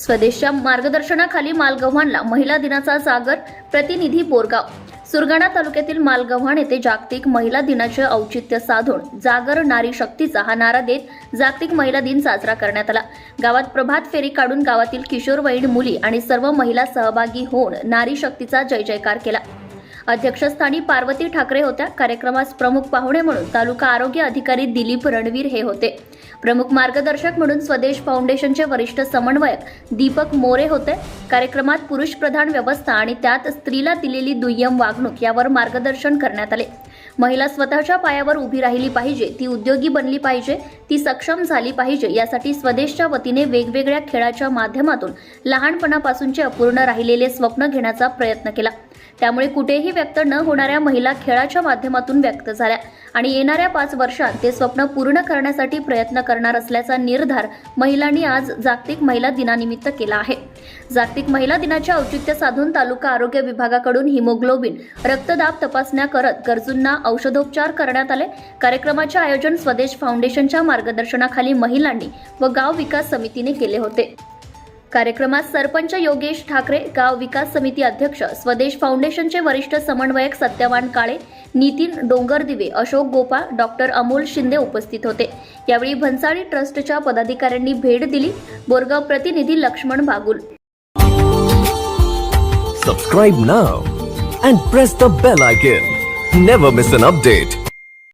स्वदेशच्या मार्गदर्शनाखाली मालगव्हाणला महिला दिनाचा सागर प्रतिनिधी बोरगाव. सुरगाणा तालुक्यातील मालगव्हाण येथे जागतिक महिला दिनाचे औचित्य साधून जागर नारी शक्तीचा हा नारा देत जागतिक महिला दिन साजरा करण्यात आला. गावात प्रभात फेरी काढून गावातील किशोरवयीन मुली आणि सर्व महिला सहभागी होऊन नारी शक्तीचा जय जयकार केला. अध्यक्षस्थानी पार्वती ठाकरे होत्या. कार्यक्रमास प्रमुख पाहुणे म्हणून तालुका आरोग्य अधिकारी दिलीप रणवीर हे होते. प्रमुख मार्गदर्शक म्हणून स्वदेश फाउंडेशनचे वरिष्ठ समन्वयक दीपक मोरे होते. कार्यक्रमात पुरुष प्रधान व्यवस्था आणि त्यात स्त्रीला दिलेली दुय्यम वागणूक यावर मार्गदर्शन करण्यात आले. महिला स्वतःच्या पायावर उभी राहिली पाहिजे ती उद्योगी बनली पाहिजे ती सक्षम झाली पाहिजे यासाठी स्वदेशच्या वतीने वेगवेगळ्या खेळाच्या माध्यमातून लहानपणापासूनचे अपूर्ण राहिलेले स्वप्न घेण्याचा प्रयत्न केला. त्यामुळे कुठेही व्यक्त न होणाऱ्या महिला खेळाच्या माध्यमातून व्यक्त झाल्या. आणि येणाऱ्या पाच वर्षात ते स्वप्न पूर्ण करण्यासाठी प्रयत्न करणार असल्याचा निर्धार महिलांनी आज जागतिक महिला दिनानिमित्त केला आहे. जागतिक महिला दिनाचे औचित्य साधून तालुका आरोग्य विभागाकडून हिमोग्लोबिन रक्तदाब तपासण्या करत गरजूंना औषधोपचार करण्यात आले. कार्यक्रमाचे आयोजन स्वदेश फाउंडेशनच्या मार्गदर्शनाखाली महिलांनी व गाव विकास समितीने केले होते. कार्यक्रमात सरपंच योगेश ठाकरे गाव विकास समिती अध्यक्ष स्वदेश फाउंडेशनचे वरिष्ठ समन्वयक सत्यवान काळे नितीन डोंगरदिवे अशोक गोपाळ डॉक्टर अमोल शिंदे उपस्थित होते. यावेळी भन्साळी ट्रस्टच्या पदाधिकाऱ्यांनी भेट दिली. बोरगाव प्रतिनिधी Laxman Bagul. Subscribe now and press the bell icon never miss an update